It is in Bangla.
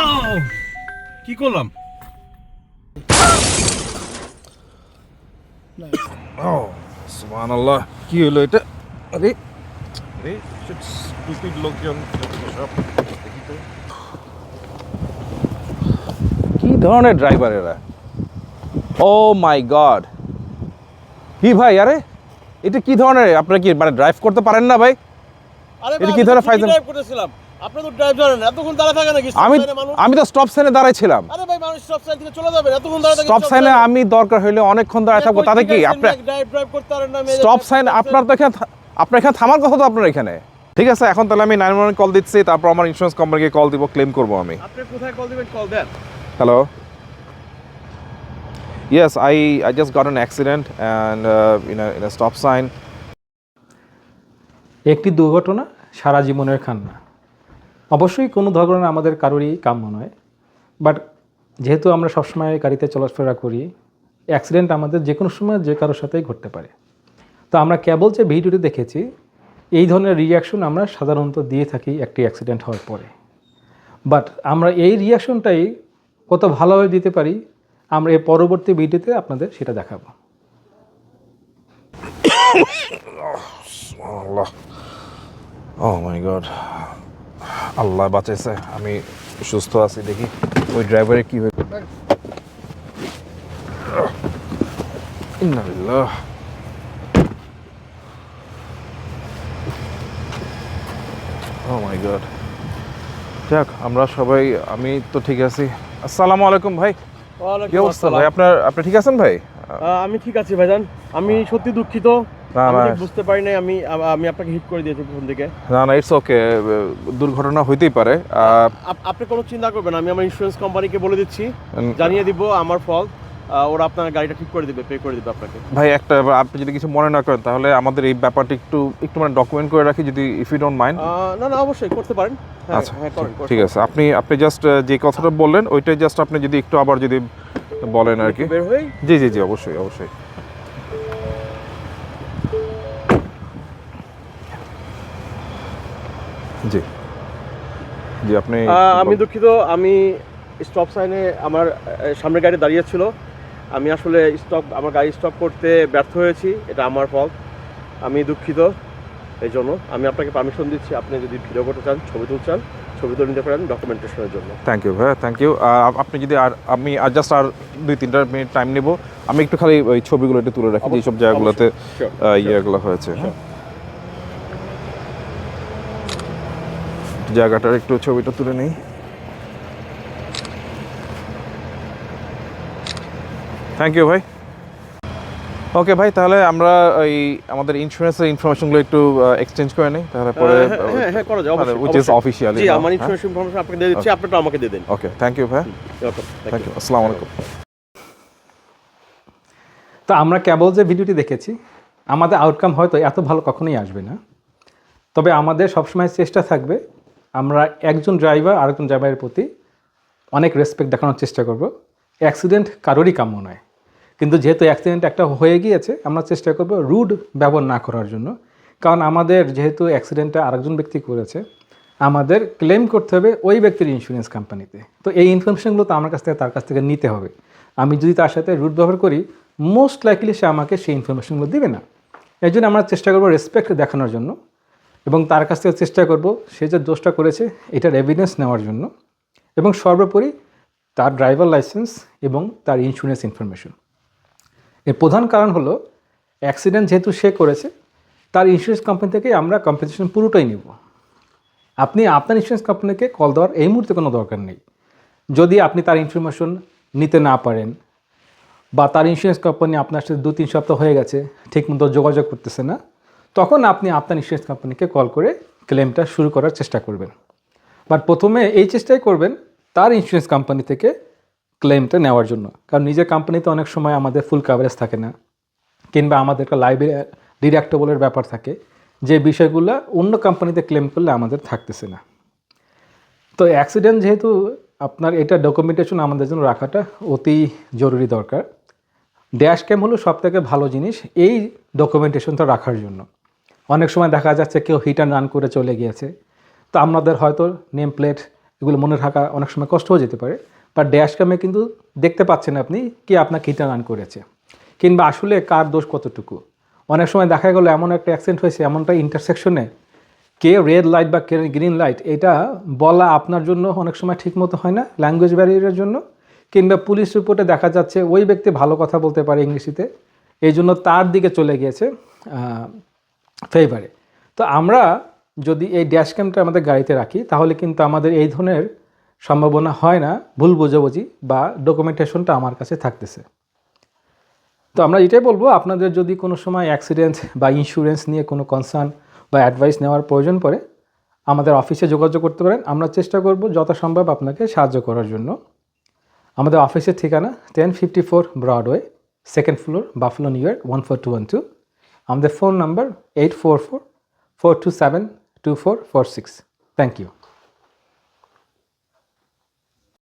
আউ! কি করলাম? ও সুবহানাল্লাহ। কি হলো এটা? আরে আরে স্টুপিড লোকজন সব? দেখি তো। কি ধরনের ড্রাইভার এরা? ও মাই গড কি ভাই আরে? এটা কি ধরনের? আপনারা কি মানে ড্রাইভ করতে পারেন না ভাই? এটা কি আমি ধরনের তো ফায়দা? ড্রাইভ করতেছিলাম। আপনি তো ড্রাইভ জানেন এতক্ষণ দাঁড়া থাকে নাকি? আমি stop sign এ মানুষ আমি তো স্টপ সাইনে দাঁড়াইছিলাম আরে ভাই মানুষ স্টপ সাইন থেকে চলে যাবে এতক্ষণ দাঁড়া স্টপ সাইনে আমি দরকার হইলে অনেকক্ষণ দাঁড়ায় থাকব। তাতে কি আপনার ড্রাইভ ড্রাইভ করতে পারেন না স্টপ সাইন আপনার তো এখানে আপনার এখানে থামার কথা তো আপনার এখানে। ঠিক আছে এখন তাহলে আমি নাইন ওয়ান কল দিচ্ছি তারপর আমার ইন্স্যুরেন্স কোম্পানিকে কল দিব ক্লেম করব আমি। আপনি কোথায় কল দিবেন call then. Hello Yes, I, I just got an accident and uh, in, a, in a stop sign. একটি দুর্ঘটনা সারা জীবনের খান্না অবশ্যই কোনো ধরনের আমাদের কারোরই কাম্য নয়। বাট যেহেতু আমরা সবসময় গাড়িতে চলাফেরা করি, অ্যাক্সিডেন্ট আমাদের যে কোনো সময় যে কারোর সাথেই ঘটতে পারে। তো আমরা কেবল যে ভিডিওটি দেখেছি, এই ধরনের রিয়াকশন আমরা সাধারণত দিয়ে থাকি একটি অ্যাক্সিডেন্ট হওয়ার পরে। বাট আমরা এই রিয়াকশনটাই কত ভালোভাবে দিতে পারি, আমরা এই পরবর্তী ভিডিওতে আপনাদের সেটা দেখাবো। আল্লাহ। ও মাই গড আল্লাহ বাঁচাইছে আমি সুস্থ আছি দেখি ওই ড্রাইভারের কি হয়েছে ও মাই গড যাক আমরা সবাই আমি তো ঠিক আছি। আসসালামু আলাইকুম ভাই। কি অবস্থা ভাই? আপনার আপনি ঠিক আছেন ভাই? আমি ঠিক আছি ভাইজান। আমি সত্যি দুঃখিত। বুঝতে পারি নাই আমি আমি আপনাকে হিট করে দিয়েছি পিছন থেকে না না ইটস ওকে দুর্ঘটনা হইতেই পারে আপনি কোনো চিন্তা করবেন আমি আমার ইন্স্যুরেন্স কোম্পানিকে বলে দিচ্ছি জানিয়ে দিব আমার ফল্ট ওরা আপনার গাড়িটা ঠিক করে দিবে পে করে দিবে আপনাকে। ভাই একটা আপনি যদি কিছু মনে না করেন তাহলে আমাদের এই ব্যাপারটা একটু একটু মানে ডকুমেন্ট করে রাখি যদি if you don't mind ah, না না অবশ্যই করতে পারেন। হ্যাঁ আচ্ছা হ্যাঁ। ঠিক আছে আপনি আপনি জাস্ট যে কথাটা বললেন ওইটাই জাস্ট আপনি যদি একটু আবার যদি বলেন আর কি। জি জি জি অবশ্যই অবশ্যই। জি। জি আপনি আমি দুঃখিত আমি স্টপ সাইনে আমার আহ, সামনের গাড়ি দাঁড়িয়ে ছিল। আমি আসলে স্টপ আমার গাড়ি স্টপ করতে ব্যর্থ হয়েছি এটা আমার ফল্ট আমি দুঃখিত এই জন্য। আমি আপনাকে পারমিশন দিচ্ছি আপনি যদি ভিডিও করতে চান ছবি তুলতে চান ছবি তুলে নিতে পারেন ডকুমেন্টেশনের জন্য। থ্যাংক ইউ ভাইয়া থ্যাংক ইউ আপনি যদি আর আমি আর জাস্ট আর দুই তিনটা মিনিট টাইম নেব আমি একটু খালি ওই ছবিগুলো একটু তুলে রাখি যেসব জায়গাগুলোতে ইয়েগুলো হয়েছে। হ্যাঁ জায়গাটার একটু ছবিটা তুলে নেই। থ্যাংক ইউ ভাই। ওকে ভাই তাহলে আমরা ওই আমাদের ইন্স্যুরেন্সের ইনফরমেশনগুলো একটু এক্সচেঞ্জ করে নেই। তাহলে পরে হ্যাঁ, হ্যাঁ, হ্যাঁ, করা যায়, উইচ ইজ অবশ্যই। অফিসিয়ালি জি আমার ইন্স্যুরেন্স ইনফরমেশন আপনাকে দিয়ে দিচ্ছি আপনারটা আমাকে দিয়ে দিন। ওকে থ্যাংক ইউ ভাই. থ্যাংক ইউ আসসালামু আলাইকুম। তো আমরা কেবল যে ভিডিওটি দেখেছি আমাদের আউটকাম হয়তো এত ভালো কখনোই আসবে না। তবে আমাদের সবসময় চেষ্টা থাকবে আমরা একজন ড্রাইভার আরেকজন ড্রাইভারের প্রতি অনেক রেসপেক্ট দেখানোর চেষ্টা করব। অ্যাক্সিডেন্ট কারোরই কাম্য নয়। কিন্তু যেহেতু অ্যাক্সিডেন্ট একটা হয়ে গিয়েছে, আমরা চেষ্টা করব রুড ব্যবহার না করার জন্য। কারণ আমাদের যেহেতু অ্যাক্সিডেন্টটা আরেকজন ব্যক্তি করেছে, আমাদের ক্লেম করতে হবে ওই ব্যক্তির ইন্স্যুরেন্স কোম্পানিতে তো এই ইনফরমেশনগুলো তো আমার কাছ থেকে, তার কাছ থেকে নিতে হবে। আমি যদি তার সাথে রুট ব্যবহার করি মোস্ট লাইকলি সে আমাকে সেই ইনফরমেশনগুলো দিবে না। এই জন্য আমরা চেষ্টা করব রেসপেক্ট দেখানোর জন্য। এবং তার কাছ থেকে চেষ্টা করব, সে যে দোষটা করেছে, এটার এভিডেন্স নেওয়ার জন্য। এবং সর্বোপরি তার ড্রাইভার লাইসেন্স এবং তার ইন্স্যুরেন্স ইনফরমেশন এর প্রধান কারণ হলো অ্যাক্সিডেন্ট যেহেতু সে করেছে, তার ইন্স্যুরেন্স কোম্পানি থেকে আমরা কম্পেনসেশন পুরোটাই নিব। আপনি আপনার ইন্স্যুরেন্স কোম্পানিকে কল দেওয়ার এই মুহূর্তে কোনো দরকার নেই। যদি আপনি তার ইনফরমেশন নিতে না পারেন, বা তার ইন্স্যুরেন্স কোম্পানি আপনার সাথে দু তিন সপ্তাহ হয়ে গেছে, ঠিকমতো যোগাযোগ করতেছে না তখন আপনি আপনার ইন্স্যুরেন্স কোম্পানিকে কল করে ক্লেমটা শুরু করার চেষ্টা করবেন। বাট প্রথমে এই চেষ্টাই করবেন তার ইন্স্যুরেন্স কোম্পানি থেকে ক্লেমটা নেওয়ার জন্য। কারণ নিজের কোম্পানিতে অনেক সময় আমাদের ফুল কাভারেজ থাকে না, কিংবা আমাদের একটা লাইব্রেরি ডিডাক্টেবলের ব্যাপার থাকে। যে বিষয়গুলো অন্য কোম্পানিতে ক্লেম করলে আমাদের থাকতেছে না। তো অ্যাক্সিডেন্ট যেহেতু আপনার এটা ডকুমেন্টেশন আমাদের জন্য রাখাটা অতি জরুরি দরকার। ড্যাশ ক্যাম হলো সব থেকে ভালো জিনিস এই ডকুমেন্টেশনটা রাখার জন্য। অনেক সময় দেখা যাচ্ছে কেউ হিট অ্যান্ড রান করে চলে গিয়েছে। তো আপনাদের হয়তো নেম প্লেট এগুলো মনে রাখা অনেক সময় কষ্ট হয়ে যেতে পারে। বা ড্যাশ ক্যামে কিন্তু দেখতে পাচ্ছেন আপনি কি আপনাকে হিট অ্যান্ড রান করেছে। কিংবা আসলে কার দোষ কতটুকু। অনেক সময় দেখা গেলো এমন একটা অ্যাক্সিডেন্ট হয়েছে, এমনটা ইন্টারসেকশনে কে রেড লাইট বা কে গ্রিন লাইট এটা বলা আপনার জন্য অনেক সময় ঠিকমতো হয় না ল্যাঙ্গুয়েজ ব্যারিয়ারের জন্য। কিংবা পুলিশ রিপোর্টে দেখা যাচ্ছে ওই ব্যক্তি ভালো কথা বলতে পারে ইংলিশিতে। এই জন্য তার দিকে চলে গিয়েছে ফেভারে তো আমরা যদি এই ড্যাশ ক্যামটা আমাদের গাড়িতে রাখি, তাহলে কিন্তু আমাদের এই ধরনের সম্ভাবনা হয় না, ভুল বোঝাবুঝি বা ডকুমেন্টেশনটা আমার কাছে থাকতেছে। তো আমরা এটাই বলব, আপনাদের যদি কোনো সময় অ্যাক্সিডেন্ট বা ইন্স্যুরেন্স নিয়ে কোনো কনসার্ন বা অ্যাডভাইস নেওয়ার প্রয়োজন পড়ে, আমাদের অফিসে যোগাযোগ করতে পারেন। আমরা চেষ্টা করব যথাসম্ভব আপনাকে সাহায্য করার জন্য। আমাদের অফিসের ঠিকানা ten fifty four Broadway second floor Buffalo New York one four two one two on the phone number 844 427 2446. Thank you.